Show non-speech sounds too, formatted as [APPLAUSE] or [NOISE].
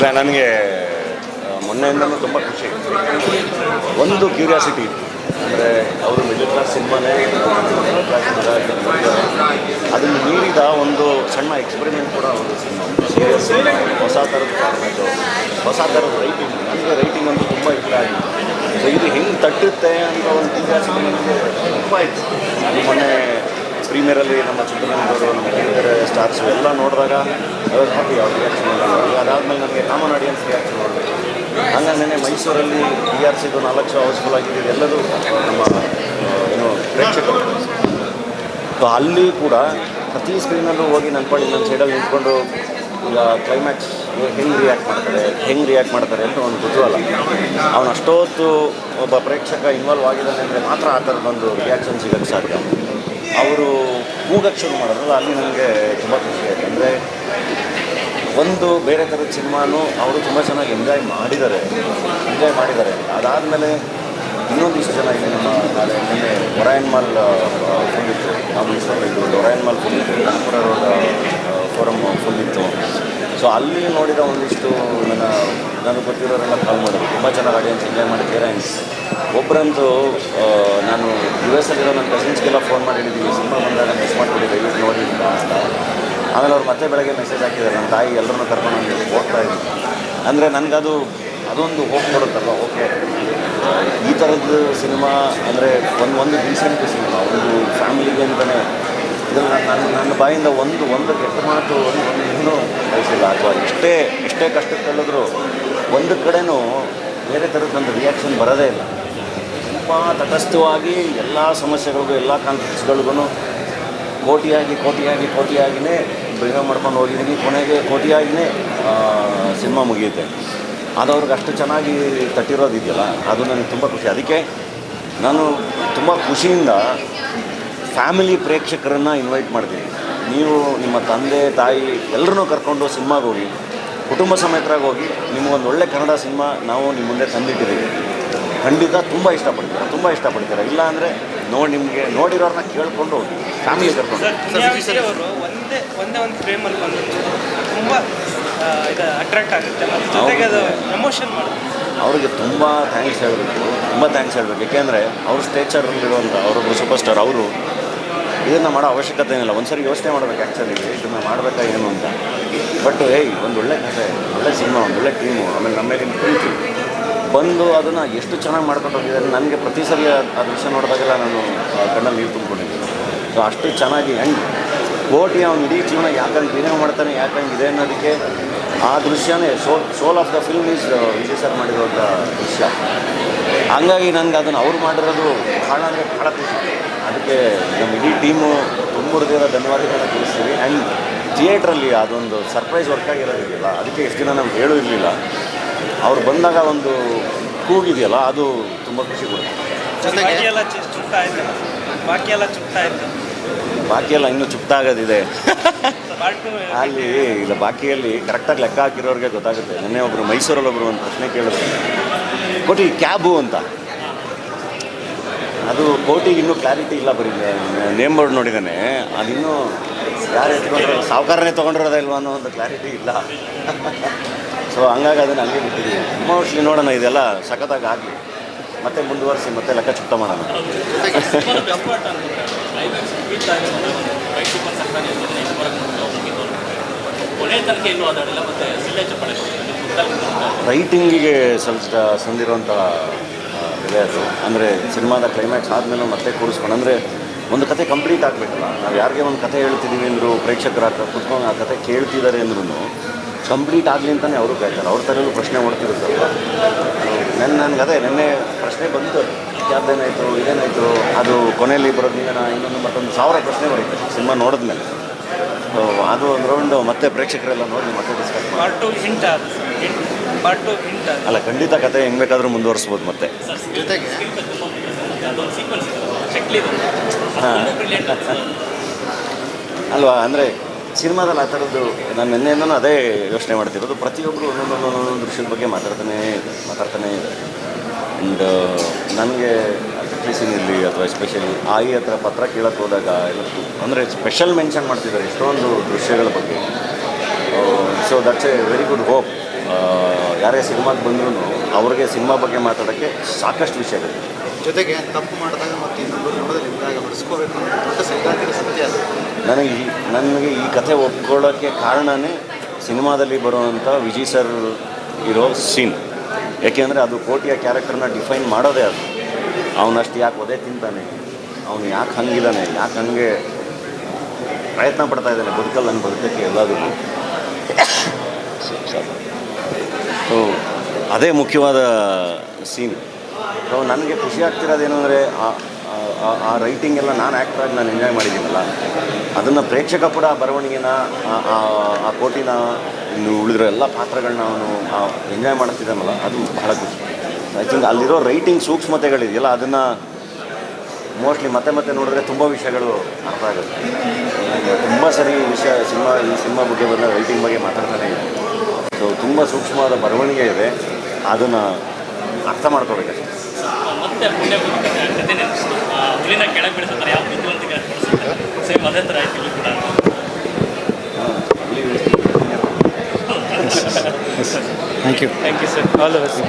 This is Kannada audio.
ಇಲ್ಲ, ನನಗೆ ಮೊನ್ನೆಯಿಂದಲೂ ತುಂಬ ಖುಷಿ. ಒಂದು ಕ್ಯೂರಿಯಾಸಿಟಿ ಇತ್ತು. ಅಂದರೆ ಅವರು ಮಿಡಲ್ ಕ್ಲಾಸ್ ಸಿನಿಮಾನೇ ಅದನ್ನು ಮೀರಿದ ಒಂದು ಸಣ್ಣ ಎಕ್ಸ್ಪೆರಿಮೆಂಟ್ ಕೂಡ ಒಂದು ಸಿನಿಮಾ. ಸೀರಿಯಸ್ ಹೊಸ ಥರದ ಕಾರ್ಮೆಂಟು ಹೊಸ ಥರದ ರೈಟಿಂಗ್ ನನಗೆ ರೈಟಿಂಗ್ ಅಂತೂ ತುಂಬ ಇಷ್ಟ ಆಗಿದೆ ಸೊ ಇದು ಹೆಂಗೆ ತಟ್ಟುತ್ತೆ ಅಂತ ಒಂದು ಕ್ಯೂರಿಯಾಸಿಟಿ ನನಗೆ ತುಂಬ ಇತ್ತು. ಮೊನ್ನೆ ಪ್ರೀಮಿಯರಲ್ಲಿ ನಮ್ಮ ಚಿತ್ರರಂಗದವರು, ನಮ್ಮ ಬೇರೆ ಸ್ಟಾರ್ಸ್ ಎಲ್ಲ ನೋಡಿದಾಗ ಹ್ಯಾಪಿ ಅವ್ರ ರಿಯಾಕ್ಷನ್ ಅದಾದಮೇಲೆ ನಮಗೆ ಕಾಮನ್ ಆಡಿಯನ್ಸ್ ರಿಯಾಕ್ಷನ್ ಹಂಗಾಗಿ ನೆನೆ ಮೈಸೂರಲ್ಲಿ ಬಿ ಆರ್ ಸಿದು ನಾಲ್ಕು ಶೋ ಹೌಸ್ಫುಲ್ ಆಗಿದೆ ಎಲ್ಲದೂ ನಮ್ಮ ಏನು ಪ್ರೇಕ್ಷಕರು. ಸೊ ಅಲ್ಲಿ ಕೂಡ ಪ್ರತಿ ಸ್ಕ್ರೀನಲ್ಲೂ ಹೋಗಿ ನನ್ನ ಪಾಡಿ ನನ್ನ ಸೈಡಲ್ಲಿ ನಿಂತ್ಕೊಂಡು ಈಗ ಕ್ಲೈಮ್ಯಾಕ್ಸ್ ಹೆಂಗೆ ರಿಯಾಕ್ಟ್ ಮಾಡ್ತಾರೆ, ಹೆಂಗೆ ರಿಯಾಕ್ಟ್ ಮಾಡ್ತಾರೆ ಅಂತ ಒಂದು ಕುತೂಹಲ. ಅವನು ಅಷ್ಟೊತ್ತು ಒಬ್ಬ ಪ್ರೇಕ್ಷಕ ಇನ್ವಾಲ್ವ್ ಆಗಿದ್ದಾನೆ ಅಂದರೆ ಮಾತ್ರ ಆ ಥರದೊಂದು ರಿಯಾಕ್ಷನ್ ಸಿಗೋಕ್ಕೆ ಸಾಧ್ಯ. ಅವರು ಕೂಗಕ್ಕೆ ಶುರು ಮಾಡಿದ್ರಲ್ಲ, ಅಲ್ಲಿ ನನಗೆ ತುಂಬ ಖುಷಿ ಆಯಿತು. ಅಂದರೆ ಒಂದು ಬೇರೆ ಥರದ ಸಿನಿಮಾನು ಅವರು ತುಂಬ ಚೆನ್ನಾಗಿ ಎಂಜಾಯ್ ಮಾಡಿದ್ದಾರೆ. ಎಂಜಾಯ್ ಮಾಡಿದ್ದಾರೆ. ಅದಾದಮೇಲೆ ಇನ್ನೊಂದಿಷ್ಟು ಜನ ಇಲ್ಲಿ ನಮ್ಮ ನಾಳೆ ಒರಾಯನ್ ಮಾಲ್ ಫುಲ್ ಇತ್ತು. ನಾವು ಮೈಸೂರಲ್ಲಿ ಇದು ಒರಾಯನ್ ಮಾಲ್ ಫುಲ್ ಇತ್ತು. ಕನಕಪುರ ರೋಡ್ ಫೋರಮ್ ಫುಲ್ ಇತ್ತು. ಸೊ ಅಲ್ಲಿ ನೋಡಿದ ಒಂದಿಷ್ಟು ನನ್ನ ನನಗೆ ಗೊತ್ತಿರೋರೆಲ್ಲ ಕಾಲ್ ಮಾಡಿದ್ರು. ತುಂಬ ಚೆನ್ನಾಗಿ ಆಡಿಯನ್ಸ್ ಎಂಜಾಯ್ ಮಾಡಿದ್ದೀರಾ ಅಂತ ಒಬ್ಬರಂತೂ ನಾನು ಯು ಎಸ್ ಅಲ್ಲಿರೋ ನನ್ನ ಕಸಿನ್ಸ್ಗೆಲ್ಲ ಫೋನ್ ಮಾಡಿ ಸಿನಿಮಾ ಬಂದಾಗ ಮಿಸ್ ಮಾಡಿಬಿಡಿ, ದಯವಿಟ್ಟು ನೋಡಿದ್ದೀನಿ ಅಂತ. ಆಮೇಲೆ ಅವ್ರು ಮತ್ತೆ ಬೆಳಗ್ಗೆ ಮೆಸೇಜ್ ಹಾಕಿದ್ದಾರೆ. ನನ್ನ ತಾಯಿ ಎಲ್ಲರನ್ನೂ ಕರ್ಕೊಂಡು ನಾನು ಹೋಗ್ತಾ ಇದ್ದೀನಿ. ಅಂದರೆ ನನಗದು, ಅದೊಂದು ಹೋಪ್ ಕೊಡುತ್ತಲ್ಲ ಓಕೆ ಈ ಥರದ್ದು ಸಿನಿಮಾ ಅಂದರೆ ಒಂದು ಒಂದು ಡೀಸೆಂಟ್ ಸಿನಿಮಾ, ಒಂದು ಫ್ಯಾಮಿಲಿಗೆ ಅಂತಲೇ ಇದನ್ನು ನನ್ನ ನನ್ನ ಬಾಯಿಂದ ಒಂದು ಒಂದು ಕೆಟ್ಟ ಮಾತು, ಒಂದು ಒಂದು ಇನ್ನೂ ಕಳಿಸಿಲ್ಲ. ಅಥವಾ ಎಷ್ಟೇ ಎಷ್ಟೇ ಕಷ್ಟಕ್ಕೆ ತಳ್ಳಿದ್ರು. ಒಂದು ಕಡೆನೂ ಬೇರೆ ಥರದ್ದೊಂದು ರಿಯಾಕ್ಷನ್ ಬರೋದೇ ಇಲ್ಲ. ತುಂಬ ತಟಸ್ಥವಾಗಿ ಎಲ್ಲ ಸಮಸ್ಯೆಗಳಿಗೂ, ಎಲ್ಲ ಕಾನ್ಫ್ಲಿಕ್ಟ್ಸ್ಗಳಿಗೂ ಕೋಟಿಯಾಗಿ ಕೋಟಿಯಾಗಿ, ಕೋಟಿಯಾಗಿನೇ ಬಿಡುಗಡೆ ಮಾಡ್ಕೊಂಡು ಹೋಗಿದ್ದೀನಿ ಕೊನೆಗೆ ಕೋಟಿಯಾಗಿನೇ ಸಿನಿಮಾ ಮುಗಿಯುತ್ತೆ. ಅದು ಅವ್ರಿಗೆ ಅಷ್ಟು ಚೆನ್ನಾಗಿ ತಟ್ಟಿರೋದಿದೆಯಲ್ಲ ಅದು ನನಗೆ ತುಂಬ ಖುಷಿ. ಅದಕ್ಕೆ ನಾನು ತುಂಬ ಖುಷಿಯಿಂದ ಫ್ಯಾಮಿಲಿ ಪ್ರೇಕ್ಷಕರನ್ನು ಇನ್ವೈಟ್ ಮಾಡ್ತೀನಿ. ನೀವು ನಿಮ್ಮ ತಂದೆ, ತಾಯಿ ಎಲ್ಲರನ್ನೂ ಕರ್ಕೊಂಡು ಸಿನಿಮಾಗೆ ಹೋಗಿ ಕುಟುಂಬ ಸಮೇತರಾಗಿ ಹೋಗಿ ನಿಮಗೊಂದು ಒಳ್ಳೆ ಕನ್ನಡ ಸಿನಿಮಾ ನಾವು ನಿಮ್ಮ ಮುಂದೆ ತಂದಿಟ್ಟಿದ್ದೀವಿ. ಖಂಡಿತ ತುಂಬ ಇಷ್ಟಪಡ್ತೀರ ತುಂಬ ಇಷ್ಟಪಡ್ತೀರ? ಇಲ್ಲ ಅಂದರೆ ನೋಡಿ ನಿಮಗೆ ನೋಡಿರೋರನ್ನ ಕೇಳಿಕೊಂಡು ಹೋಗಿ ಫ್ಯಾಮಿಲಿ ಕರ್ಕೊಂಡು ಒಂದೇ ಒಂದೇ ಒಂದು ಫ್ರೇಮಲ್ಲಿ ಬಂದು ತುಂಬ ಇದು ಅಟ್ರಾಕ್ಟ್ ಆಗುತ್ತೆ ಮತ್ತು ಜೊತೆಗೆ ಅದು ಎಮೋಷನ್ ಮಾಡುತ್ತೆ. ಅವರಿಗೆ ತುಂಬ ಥ್ಯಾಂಕ್ಸ್ ಹೇಳಬೇಕು ತುಂಬ ಥ್ಯಾಂಕ್ಸ್ ಹೇಳಬೇಕು. ಏಕೆಂದರೆ ಅವ್ರ ಇರುವಂಥ ಅವರೊಬ್ಬರು ಸೂಪರ್ ಸ್ಟಾರ್ ಅವರು ಇದನ್ನು ಮಾಡೋ ಅವಶ್ಯಕತೆ ಏನಿಲ್ಲ. ಒಂದ್ಸರಿ ಯೋಚನೆ ಮಾಡಬೇಕು ಆ್ಯಕ್ಚುಲಿ ಇದನ್ನು ಮಾಡಬೇಕಾ ಏನು ಅಂತ. ಬಟ್ ಏಯ್ ಒಂದು ಒಳ್ಳೆ ಕಥೆ, ಒಳ್ಳೆ ಸಿನಿಮಾ, ಒಂದು ಒಳ್ಳೆ ಟೀಮು ಆಮೇಲೆ ನಮ್ಮ ಮೇಲಿನ ಪ್ರೀತಿ. ಬಂದು ಅದನ್ನು ಎಷ್ಟು ಚೆನ್ನಾಗಿ ಮಾಡ್ಕೊಂಡು ಹೋಗಿದ್ದಾರೆ, ನನಗೆ ಪ್ರತಿ ಸರಿ ಆ- ದೃಶ್ಯ ನೋಡಿದಾಗೆಲ್ಲ ನಾನು ಕಣ್ಣಲ್ಲಿ ನೀರು ತುಂಬಿಕೊಂಡಿದ್ದೀನಿ. ಸೊ ಅಷ್ಟು ಚೆನ್ನಾಗಿ ಹೆಂಗೆ ಕೋಟಿ ಅವ್ನು ಇಡೀ ಜೀವನ ಯಾಕಂಗೆ ಏನೇ ಮಾಡ್ತಾನೆ, ಯಾಕಂಗೆ ಇದೆ ಅನ್ನೋದಕ್ಕೆ ಆ ದೃಶ್ಯನೇ soul soul of the film is Vijay sir ಮಾಡಿರೋಂಥ ದೃಶ್ಯ. ಹಂಗಾಗಿ ನನಗೆ ಅದನ್ನು ಅವ್ರು ಮಾಡಿರೋದು ಭಾಳ ಅಂದರೆ ಭಾಳ ಖುಷಿ. ಅದಕ್ಕೆ ನಮ್ಮ ಇಡೀ ಟೀಮು ತುಂಬ ಹೃದಯದ ಧನ್ಯವಾದಗಳನ್ನ ತಿಳಿಸ್ತೀವಿ. ಆ್ಯಂಡ್ ಥಿಯೇಟ್ರಲ್ಲಿ ಅದೊಂದು ಸರ್ಪ್ರೈಸ್ ವರ್ಕ್ ಆಗಿರೋದಿಲ್ಲ ಅದಕ್ಕೆ ಎಷ್ಟು ದಿನ ನಮ್ಗೆ ಹೇಳೂ ಇರಲಿಲ್ಲ. ಅವ್ರು ಬಂದಾಗ ಒಂದು ಕೂಗಿದೆಯಲ್ಲ ಅದು ತುಂಬ ಖುಷಿ ಕೊಡುತ್ತೆ. ಎಲ್ಲ ಎಲ್ಲ ಬಾಕಿ ಎಲ್ಲ ಇನ್ನೂ ಚುಪ್ತ ಆಗೋದಿದೆ ಅಲ್ಲಿ ಇಲ್ಲ ಬಾಕಿಯಲ್ಲಿ ಕರೆಕ್ಟಾಗಿ ಲೆಕ್ಕ ಹಾಕಿರೋರಿಗೆ ಗೊತ್ತಾಗುತ್ತೆ. ನಿನ್ನೆ ಒಬ್ಬರು ಮೈಸೂರಲ್ಲಿ ಒಬ್ಬರು ಒಂದು ಪ್ರಶ್ನೆ ಕೇಳಿದ್ರು. ಕೊಟ್ಟಿ ಕ್ಯಾಬು ಅಂತ. ಅದು ಕೋಟಿಗೆ ಇನ್ನೂ ಕ್ಲಾರಿಟಿ ಇಲ್ಲ ಬರೀ ನೇಮ್ ಬೋರ್ಡ್ ನೋಡಿದ್ದಾನೆ ಅದಿನ್ನೂ ಯಾರು ಎತ್ಕೊಂಡ್ರೆ ಸಾವುಕಾರನೇ ತೊಗೊಂಡಿರೋದ ಇಲ್ವಾ ಅನ್ನೋ ಒಂದು ಕ್ಲಾರಿಟಿ ಇಲ್ಲ. [LAUGHS] ಸೊ ಹಂಗಾಗಿ ಅದನ್ನು ಹಂಗೆ ಬಿಟ್ಟಿದ್ದೀವಿ ಮೋಸ್ಟ್ಲಿ ನೋಡೋಣ ಇದೆಲ್ಲ ಸಖತ್ತಾಗಿ ಆಗಲಿ. ಮತ್ತೆ ಮುಂದುವರಿಸಿ ಮತ್ತೆ ಲೆಕ್ಕ ಚುಕ್ತ ಮಾಡೋಣ. [LAUGHS] ರೈಟಿಂಗಿಗೆ ಸ್ವಲ್ಪ ಸಂದಿರುವಂಥ ಬೆಲೆ ಅದು. ಅಂದರೆ ಸಿನಿಮಾದ ಕ್ಲೈಮ್ಯಾಕ್ಸ್ ಆದಮೇಲೆ ಮತ್ತೆ ಕೂರಿಸ್ಕೊಂಡು, ಅಂದರೆ ಒಂದು ಕತೆ ಕಂಪ್ಲೀಟ್ ಆಗಬೇಕಲ್ಲ. ನಾವು ಯಾರಿಗೆ ಒಂದು ಕತೆ ಹೇಳ್ತಿದ್ದೀವಿ ಅಂದರು, ಪ್ರೇಕ್ಷಕರ ಕುತ್ಕೊಂಡು ಆ ಕತೆ ಕೇಳ್ತಿದ್ದಾರೆ ಅಂದ್ರೂ ಕಂಪ್ಲೀಟ್ ಆಗಲಿ ಅಂತಲೇ ಅವರು ಕಾಯ್ತಾರೆ ಅವ್ರ ಥರಲ್ಲೂ ಪ್ರಶ್ನೆ ಮಾಡ್ತಿರುತ್ತಲ್ಲ ನನ್ನ ನನಗೆ ಅದೇ, ನೆನ್ನೆ ಪ್ರಶ್ನೆ ಬಂತು. ಯಾರ್ದೇನಾಯಿತು ಇದೇನಾಯಿತು? ಅದು ಕೊನೆಯಲ್ಲಿ ಬರೋದ್ರಿಂದ ಇನ್ನೊಂದು ಮತ್ತೊಂದು ಸಾವಿರ ಪ್ರಶ್ನೆ ಬರುತ್ತೆ ಸಿನಿಮಾ ನೋಡಿದ್ಮೇಲೆ. ಸೊ ಅದು ಒಂದು ರೌಂಡು ಮತ್ತೆ ಪ್ರೇಕ್ಷಕರೆಲ್ಲ ನೋಡಿ ಮತ್ತೆ ಡಿಸ್ಕಸ್ ಮಾಡಿ ಅಲ್ಲ ಖಂಡಿತ ಕತೆ ಹೆಂಗ್ ಬೇಕಾದರೂ ಮುಂದುವರಿಸಬಹುದು ಮತ್ತೆ. ಜೊತೆಗೆ [LAUGHS] ಅಲ್ವಾ ಅಂದರೆ ಸಿನಿಮಾದಲ್ಲಿ ಆ ಥರದ್ದು ನಾನು ನಿನ್ನೆಯಿಂದನೂ ಅದೇ ಯೋಚನೆ ಮಾಡ್ತಿರೋದು. ಪ್ರತಿಯೊಬ್ಬರು ಒಂದೊಂದು ಒಂದೊಂದು ದೃಶ್ಯದ ಬಗ್ಗೆ ಮಾತಾಡ್ತಾನೆ ಮಾತಾಡ್ತಾನೆ ಇದ್ದಾರೆ. ಆ್ಯಂಡ್ ನನಗೆ ಅಟ್ಲೀಸಿಂಗ್ ಇರಲಿ ಅಥವಾ ಎಸ್ಪೆಷಲಿ ಆಯಿ ಹತ್ರ ಪತ್ರ ಕೇಳಕ್ಕೆ ಹೋದಾಗ ಎಲ್ಲ ಅಂದರೆ ಸ್ಪೆಷಲ್ ಮೆನ್ಷನ್ ಮಾಡ್ತಿದ್ದಾರೆ ಎಷ್ಟೊಂದು ದೃಶ್ಯಗಳ ಬಗ್ಗೆ. So that's a very good hope ಯಾರೇ ಸಿನಿಮಾಗೆ ಬಂದ್ರೂ ಅವ್ರಿಗೆ ಸಿನಿಮಾ ಬಗ್ಗೆ ಮಾತಾಡೋಕ್ಕೆ ಸಾಕಷ್ಟು ವಿಷಯಗಳಿವೆ ಜೊತೆಗೆ ತಪ್ಪು ಮಾಡಿದಾಗ ಮತ್ತು ಇನ್ನೊಬ್ಬರು ನೋಡೋದು ಇದ್ದಾಗ ಬಿಡಿಸ್ಕೋಬೇಕು ಅಂತ ದೊಡ್ಡ ಸೈದ್ಧಾಂತಿಕ ಸತ್ಯ ಅದು. ನನಗೆ ಈ ನನಗೆ ಈ ಕಥೆ ಒಪ್ಕೊಳ್ಳೋಕ್ಕೆ ಕಾರಣನೇ ಸಿನಿಮಾದಲ್ಲಿ ಬರುವಂಥ ವಿಜಯ್ ಸರ್ ಇರೋ ಸೀನ್. ಯಾಕೆಂದರೆ ಅದು ಕೋಟಿಯ ಕ್ಯಾರೆಕ್ಟರ್ನ ಡಿಫೈನ್ ಮಾಡೋದೇ ಅದು. ಅವನಷ್ಟು ಯಾಕೆ ಒದೆ ತಿಂತಾನೆ? ಅವನು ಯಾಕೆ ಹಂಗಿದ್ದಾನೆ ಯಾಕೆ ಹಂಗೆ ಪ್ರಯತ್ನ ಪಡ್ತಾ ಇದ್ದಾನೆ? ಬದುಕಲ್ಲ ನನ್ನ ಬದುಕಕ್ಕೆ ಎಲ್ಲದೂ [COUGHS] ಸೊ ಅದೇ ಮುಖ್ಯವಾದ ಸೀನ್. ಸೊ ನನಗೆ ಖುಷಿ ಆಗ್ತಿರೋದೇನು ಅಂದರೆ, ಆ ರೈಟಿಂಗ್ ಎಲ್ಲ ನಾನು ಆ್ಯಕ್ಟ್ರಾಗಿ ನಾನು ಎಂಜಾಯ್ ಮಾಡಿದ್ದೀನಲ್ಲ. ಅದನ್ನು ಪ್ರೇಕ್ಷಕ ಕೂಡ ಆ ಬರವಣಿಗೆನ, ಆ- ಕೋಟಿನ ಇನ್ನು ಉಳಿದಿರೋ ಎಲ್ಲ ಪಾತ್ರಗಳನ್ನ ಅವನು ಎಂಜಾಯ್ ಮಾಡ್ತಿದ್ದಾನಲ್ಲ, ಅದು ಬಹಳ ಖುಷಿ. ಐ ಥಿಂಕ್ ಅಲ್ಲಿರೋ ರೈಟಿಂಗ್ ಸೂಕ್ಷ್ಮತೆಗಳಿದೆಯಲ್ಲ, ಅದನ್ನು ಮೋಸ್ಟ್ಲಿ ಮತ್ತೆ ಮತ್ತೆ ನೋಡಿದ್ರೆ ತುಂಬ ವಿಷಯಗಳು ಅರ್ಥ ಆಗುತ್ತೆ. ತುಂಬ ಸರಿ ವಿಷಯ, ಸಿನಿಮಾ, ಈ ಸಿನಿಮಾ ಬಗ್ಗೆ ಬಂದ ರೈಟಿಂಗ್ ಬಗ್ಗೆ ಮಾತಾಡ್ತಾನೆ ಇದೆ ಸೊ ತುಂಬ ಸೂಕ್ಷ್ಮವಾದ ಬರವಣಿಗೆ ಇದೆ. ಅದನ್ನು ಅರ್ಥ ಮಾಡ್ಕೋಬೇಕಷ್ಟೆ thank you thank you sir all the best